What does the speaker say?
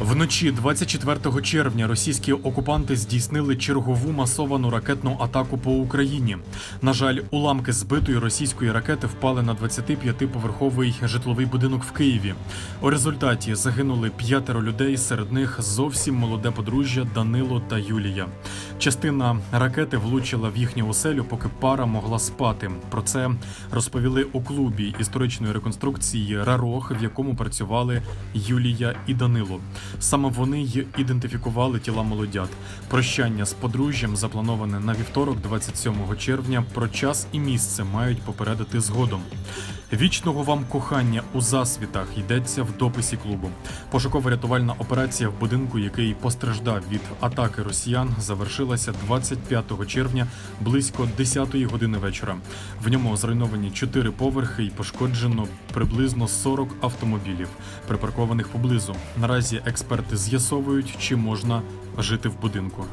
Вночі 24 червня російські окупанти здійснили чергову масовану ракетну атаку по Україні. На жаль, уламки збитої російської ракети впали на 25-поверховий житловий будинок в Києві. У результаті загинули п'ятеро людей. Серед них зовсім молоде подружжя Данило та Юлія. Частина ракети влучила в їхню оселю, поки пара могла спати. Про це розповіли у клубі історичної реконструкції Рарох, в якому працювали Юлія і Данило. Саме вони й ідентифікували тіла молодят. Прощання з подружжям заплановане на вівторок, 27 червня. Про час і місце мають попередити згодом. Вічного вам кохання у засвітах йдеться в дописі клубу. Пошуково-рятувальна операція в будинку, який постраждав від атаки росіян, завершилася 25 червня близько 10 години вечора. В ньому зруйновані чотири поверхи і пошкоджено приблизно 40 автомобілів, припаркованих поблизу. Наразі експерти з'ясовують, чи можна жити в будинку.